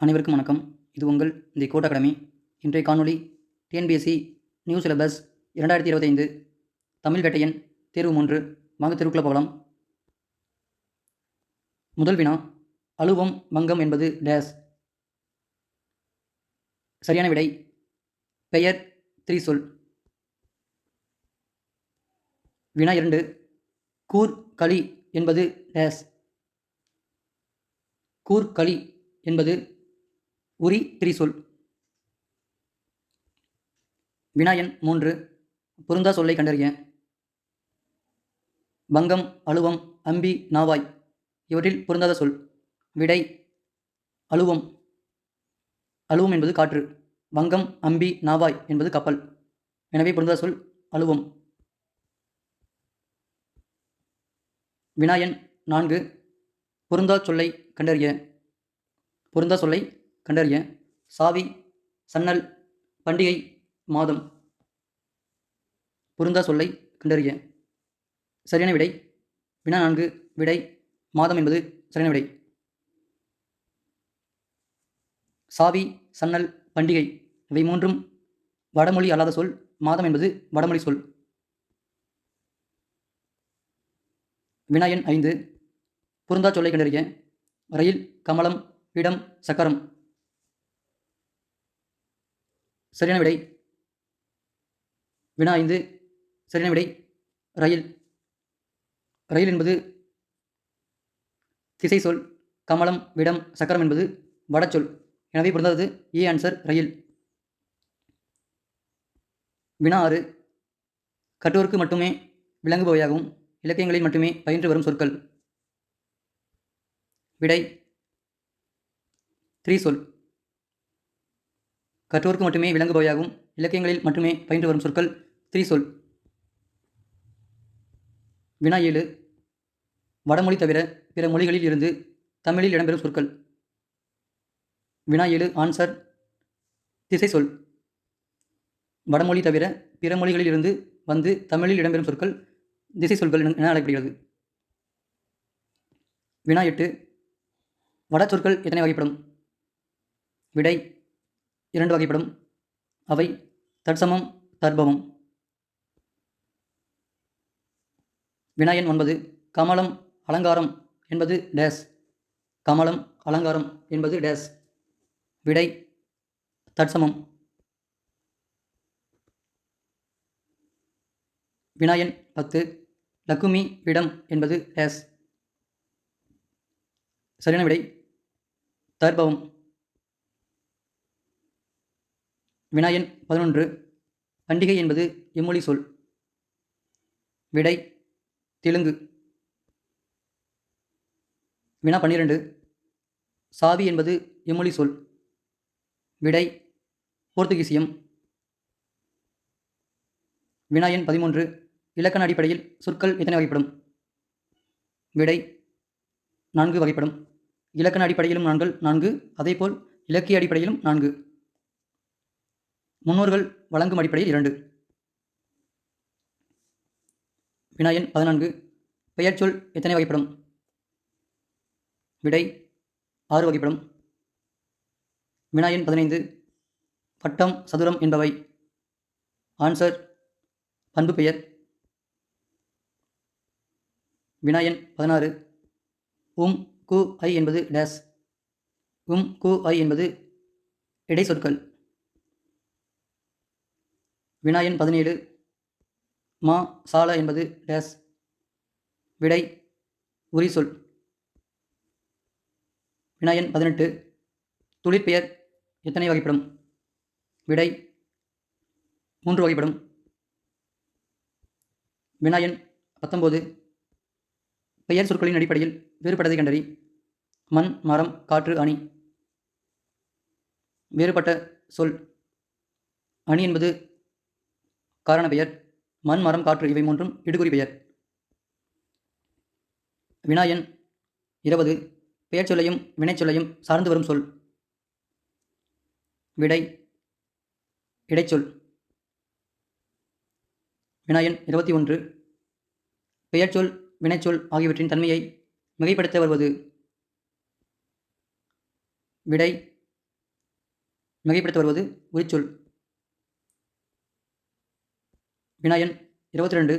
அனைவருக்கும் வணக்கம். இது உங்கள் தி கோட் அகாடமி. இன்றைய காணொளி டிஎன்பிஎஸ்சி நியூ சிலபஸ் இரண்டாயிரத்தி இருபத்தைந்து தமிழ் வேட்டையன் தேர்வு மூன்று வாங்க தெருவுக்குள்ள போகலாம். முதல் வினா அலுவம் வங்கம் என்பது டேஸ் சரியான விடை பெயர் திரிசொல். வினா இரண்டு கூர் களி என்பது டேஸ் கூர் களி என்பது உரி திரிசொல். வினாயன் மூன்று. பொருந்தா சொல்லை கண்டறிய. பங்கம் அழுவம் அம்பி நாவாய். இவற்றில் பொருந்தாத சொல். விடை அழுவம். அழுவம் என்பது காற்று. வங்கம் அம்பி நாவாய் என்பது கப்பல். எனவே பொருந்தாத சொல் அழுவம். வினாயன் நான்கு. பொருந்தா சொல்லை கண்டறிய. பொருந்தா சொல்லை கண்டறிய சாவி சன்னல் பண்டிகை மாதம் பொருந்தா சொல்லை கண்டறிய. சரியான விடை. வினா நான்கு. விடை. மாதம் என்பது சரியான விடை. சாவி சன்னல் பண்டிகை இவை மூன்றும் வடமொழி அல்லாத சொல். மாதம் என்பது வடமொழி சொல். வினாயன் ஐந்து. பொருந்தா சொல்லை கண்டறிய. ரயில் கமலம் இடம் சக்கரம். சரியான விடை. வினா ஐந்து. சரியான விடை. ரயில். ரயில் என்பது திசை சொல் கமலம் விடம் சக்கரம் என்பது வடச்சொல். எனவே பிறந்தது ஏ ஆன்சர் ரயில். வினா ஆறு. கற்றோருக்கு மட்டுமே விளங்குபவையாகவும் இலக்கியங்களில் மட்டுமே பயின்று வரும் சொற்கள். விடை. த்ரீ சொல் கற்றோருக்கு மட்டுமே விளங்குபவையாகும் இலக்கியங்களில் மட்டுமே பயின்று வரும் சொற்கள் திரிசொல். சொல் வினா ஏழு. வடமொழி தவிர பிற மொழிகளில் இருந்து தமிழில் இடம்பெறும் சொற்கள். வினா ஏழு ஆன்சர் திசை சொல் வடமொழி தவிர பிற மொழிகளில் இருந்து வந்து தமிழில் இடம்பெறும் சொற்கள் திசை சொற்கள் என அழைக்கப்படுகிறது. வினா எட்டு. வட சொற்கள் எத்தனை வகைப்படும்? விடை இரண்டு வகைப்படும். அவை தற்சமம் தர்பவம் வினாயன் ஒன்பது கமலம் அலங்காரம் என்பது டேஸ் கமலம் அலங்காரம் என்பது டேஸ் விடை தற்சமம். வினாயன் பத்து லக்குமி விடம் என்பது டேஸ் சரியான விடை தர்பவம் வினாயன் பதினொன்று பண்டிகை என்பது எம்மொழி சொல். விடை தெலுங்கு. வினா பன்னிரண்டு சாவி என்பது எம்மொழி சொல். விடை போர்த்துகீசியம். வினாயன் பதிமூன்று இலக்கண அடிப்படையில் சொற்கள் எத்தனை வகைப்படும்? விடை நான்கு வகைப்படும். இலக்கண அடிப்படையிலும் நான்கள் நான்கு அதேபோல் இலக்கிய அடிப்படையிலும் நான்கு. முன்னோர்கள் வழங்கும் அடிப்படையில் இரண்டு. வினாயன் பதினான்கு. பெயர்ச்சொல் எத்தனை வகைப்படும்? விடை ஆறு வகைப்படும். வினாயன் பதினைந்து. வட்டம் சதுரம் என்பவை. ஆன்சர் பண்பு பெயர். வினாயன் பதினாறு. உம் கு ஐ என்பது டேஸ் உம் கு ஐ என்பது இடை சொற்கள். வினாயன் பதினேழு. மா சால என்பது டேஸ். விடை உரி சொல் வினாயன் பதினெட்டு. தொழிற்பெயர் எத்தனை வகைப்படும்? விடை மூன்று வகைப்படும். வினாயன் பத்தொம்போது பெயர் சொற்களின் அடிப்படையில் வேறுபட்டதை கண்டறி. மண் மரம் காற்று அணி. வேறுபட்ட சொல். அணி என்பது காரண பெயர் மண் மரம் காற்று இவை மூன்றும் இடுகுறி பெயர். வினாயன் இருபது பெயர்ச்சொல்லையும் வினைச்சொல்லையும் சார்ந்து வரும் சொல். விடை இடைச்சொல். வினாயன் இருபத்தி ஒன்று பெயர்ச்சொல் வினைச்சொல் ஆகியவற்றின் தன்மையை மிகைப்படுத்த வருவது. விடை மிகைப்படுத்த வருவது உரிச்சொல். வினாயன் இருபத்தி ரெண்டு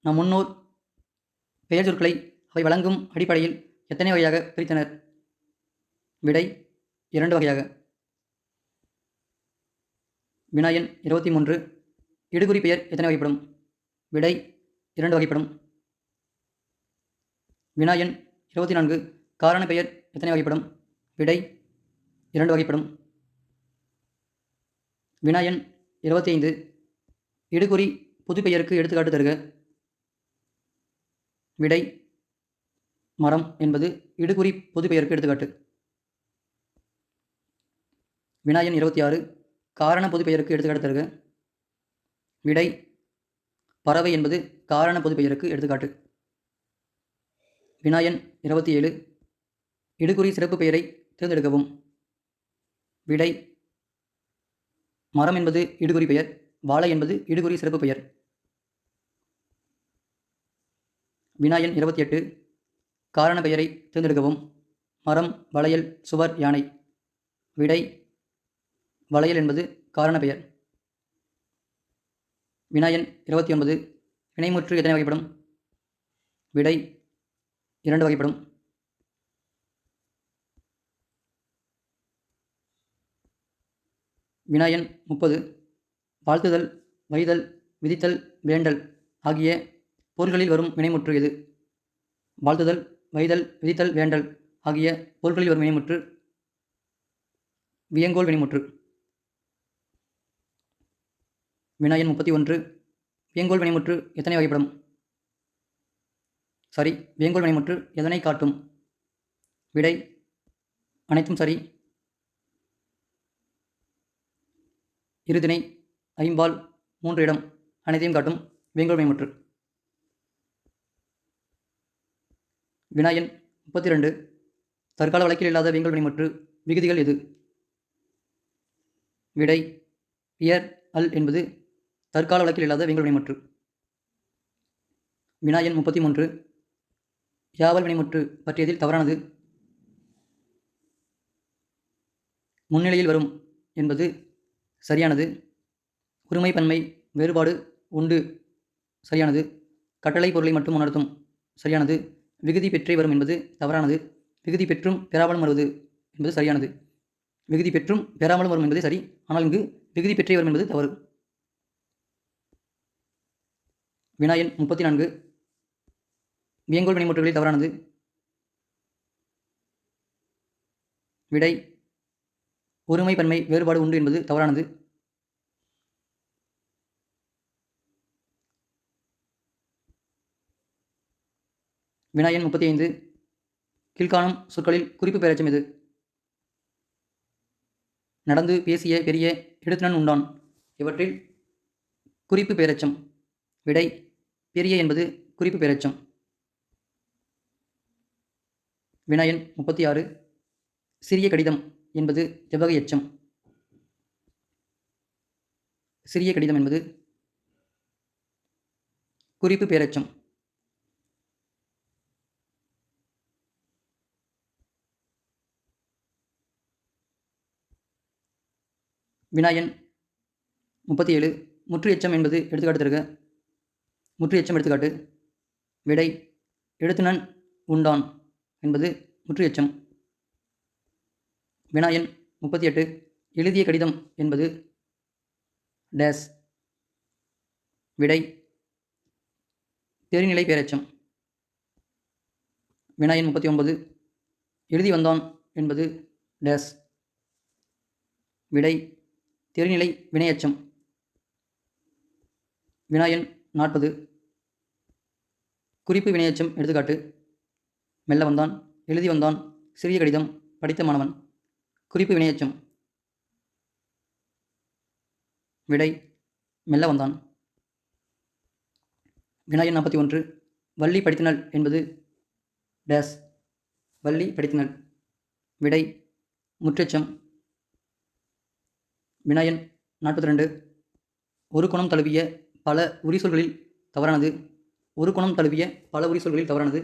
நம் முன்னோர் பெயர் சொற்களை அவை வழங்கும் அடிப்படையில் எத்தனை வகையாக பிரித்தனர்? விடை இரண்டு வகையாக. வினாயன் இருபத்தி மூன்று இடுகுறி பெயர் எத்தனை வகைப்படும்? விடை இரண்டு வகைப்படும். வினாயன் இருபத்தி நான்கு காரண பெயர் எத்தனை வகைப்படும்? விடை இரண்டு வகைப்படும். வினாயன் இருபத்தி ஐந்து இடுகுறி புதுப்பெயருக்கு எடுத்துக்காட்டு தருக. விடை மரம் என்பது இடுகுறி பொதுப்பெயருக்கு எடுத்துக்காட்டு. வினாயன் இருபத்தி ஆறு காரண பொதுப்பெயருக்கு எடுத்துக்காட்டு தருக. விடை பறவை என்பது காரண பொதுப்பெயருக்கு எடுத்துக்காட்டு. வினாயன் இருபத்தி ஏழு இடுகுறி சிறப்பு பெயரை தேர்ந்தெடுக்கவும். விடை மரம் என்பது இடுகுறி பெயர். வாழை என்பது இடுகுறி சிறப்பு பெயர். வினாயன் இருபத்தி எட்டு. காரண பெயரை தேர்ந்தெடுக்கவும். மரம் வளையல் சுவர் யானை. விடை வளையல் என்பது காரண பெயர். வினாயன் இருபத்தி ஒன்பது. வினைமுற்று எத்தனை வகைப்படும்? விடை இரண்டு வகைப்படும். வினாயன் முப்பது. வாழ்த்துதல் வைதல் விதித்தல் வேண்டல் ஆகிய பொருள்களில் வரும் வினைமுற்று எது? வாழ்த்துதல் வைதல் விதித்தல் வேண்டல் ஆகிய பொருள்களில் வரும் வினைமுற்று வியங்கோல் வினைமுற்று வினாயன் முப்பத்தி ஒன்று வியங்கோல் வினைமுற்று எத்தனை வகைப்படும்? சரி வியங்கோல் வினைமுற்று எதனை காட்டும்? விடை அனைத்தும் சரி. இருதினை ஐம்பால் மூன்று இடம் அனைத்தையும் காட்டும் வேங்கோழ்மை வினைமுற்று வினாயன் முப்பத்தி ரெண்டு தற்கால வழக்கில் இல்லாத வியங்கோல் முற்று விகுதிகள் எது? விடை இயர் அல் என்பது தற்கால வழக்கில் இல்லாத வியங்கோல் முற்று. வினாயன் முப்பத்தி மூன்று யாவல் வினைமுற்று பற்றியதில் தவறானது. முன்னிலையில் வரும் என்பது சரியானது. ஒருமைப்பன்மை வேறுபாடு உண்டு. சரியானது. கட்டளை பொருளை மட்டும் உணர்த்தும். சரியானது. விகுதி பெற்றே வரும் என்பது தவறானது. விகுதி பெற்றும் பெறாமலும் வருவது என்பது சரியானது. விகுதி பெற்றும் பெறாமலும் வரும் என்பது சரி. ஆனால் இங்கு விகுதி பெற்றே வரும் என்பது தவறு. வினாயன் முப்பத்தி நான்கு வியங்கோல் வினைமுற்றுகளில் தவறானது. விடை. ஒருமைப்பன்மை வேறுபாடு உண்டு என்பது தவறானது. வினாயன் முப்பத்தி ஐந்து கீழ்காணும் சொற்களில் குறிப்பு பெயரச்சம் எது? நடந்து பேசிய பெரிய எடுத்துனன் உண்டான். இவற்றில் குறிப்பு பெயரச்சம். விடை பெரிய என்பது குறிப்பு பெயரச்சம். வினாயன் முப்பத்தி ஆறு சிறிய கடிதம் என்பது எவ்வகை எச்சம் சிறிய கடிதம் என்பது குறிப்பு பேரச்சம் வினாயன் முப்பத்தி ஏழு முற்று எச்சம் என்பது எடுத்துக்காட்டு தருக முற்று எச்சம் எடுத்துக்காட்டு. விடை எழுத்துனன் உண்டான் என்பது முற்று எச்சம். வினாயன் முப்பத்தி எட்டு எழுதிய கடிதம் என்பது டேஸ். விடை தெரிநிலை பேரச்சம். வினாயன் முப்பத்தி ஒன்பது எழுதி வந்தான் என்பது டேஸ். விடை திருநிலை வினையச்சம். வினாயன் நாற்பது. குறிப்பு வினையச்சம் எடுத்துக்காட்டு. மெல்ல வந்தான் எழுதி வந்தான் சிறிய கடிதம் படித்த மாணவன். குறிப்பு வினையச்சம். விடை மெல்ல வந்தான். வினாயன் நாற்பத்தி ஒன்று. வள்ளி படித்தனள் என்பது டேஸ். வள்ளி படித்தனள். விடை முற்றெச்சம். வினயன் நாற்பத்தி ரெண்டு. ஒரு குணம் தழுவிய பல உரிசொல்களில் தவறானது. ஒரு குணம் தழுவிய பல உரிசொல்களில் தவறானது.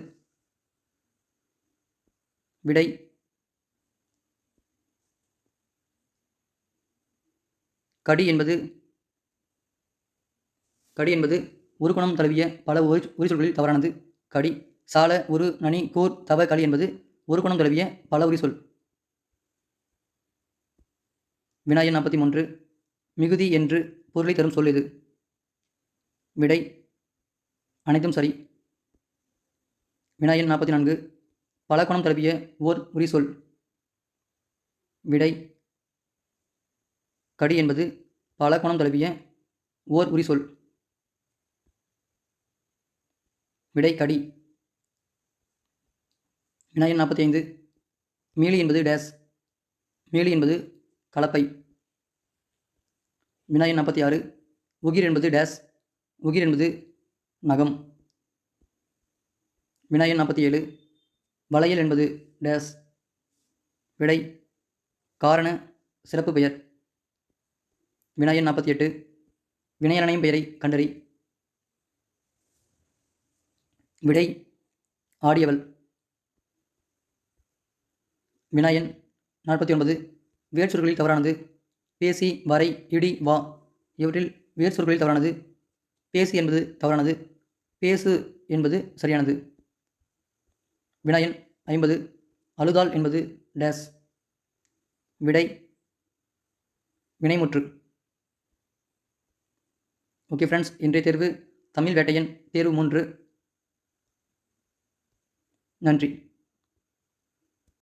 விடை. கடி என்பது கடி என்பது ஒரு குணம் தழுவிய பல உரி உரிசொல்களில் தவறானது. கடி. சால ஒரு நனி கூர் தவ களி என்பது ஒரு குணம் தழுவிய பல உரிசொல். வினாயன் நாற்பத்தி மூன்று மிகுதி என்று பொருளை தரும் சொல் எது விடை அனைத்தும் சரி. வினாயன் நாற்பத்தி நான்கு பலகோணம் தழுவிய ஓர் உரிசொல் விடை கடி என்பது பலகோணம் தழுவிய ஓர் உரிசொல் விடை கடி. வினாயன் நாற்பத்தி ஐந்து மீளி என்பது டேஸ். மீளி என்பது கலப்பை. வினாயன் நாற்பத்தி ஆறு உகிர் என்பது டேஸ் உகிர் என்பது நகம். வினாயன் நாற்பத்தி ஏழு வளையல் என்பது டேஸ் விடை காரண சிறப்பு பெயர். வினாயன் நாற்பத்தி எட்டு வினையரணையும் பெயரை கண்டறி. விடை ஆடியவள். வினாயன் நாற்பத்தி ஒன்பது வேர்ச்சொற்களில் தவறானது. பேசி வரை இடி வா. இவற்றில் வேர்ச்சொற்களில் தவறானது. பேசி என்பது தவறானது. பேசு என்பது சரியானது. வினாயன் ஐம்பது. அழுதால் என்பது டேஸ் விடை வினைமுற்று. ஓகே ஃப்ரெண்ட்ஸ் இன்றைய தேர்வு தமிழ் வேட்டையன் தேர்வு மூன்று. நன்றி.